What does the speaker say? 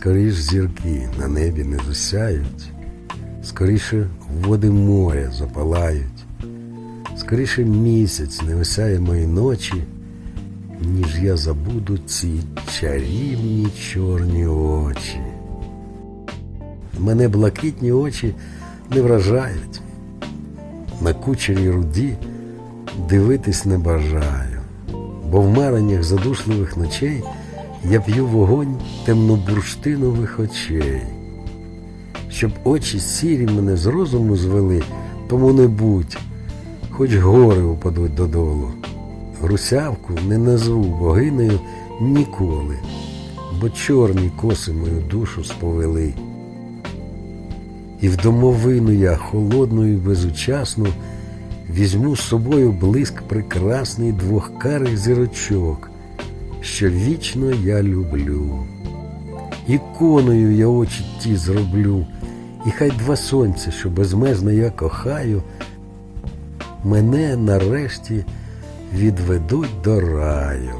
скоріш зірки на небі не засяють, скоріше води моря запалають, скоріше місяць не осяє мої ночі, ніж я забуду ці чарівні чорні очі. Мене блакитні очі не вражають. На кучері руді дивитись не бажаю, бо в мареннях задушливих ночей я п'ю вогонь темнобурштинових очей. Щоб очі сірі мене з розуму звели, тому не будь, хоч гори упадуть додолу. Русявку не назву богинею ніколи, бо чорні коси мою душу сповели. І в домовину я холодну і безучасну візьму з собою блиск прекрасний двох карих зірочок, що вічно я люблю. Іконою я очі ті зроблю, і хай два сонця, що безмежно я кохаю, мене нарешті відведуть до раю.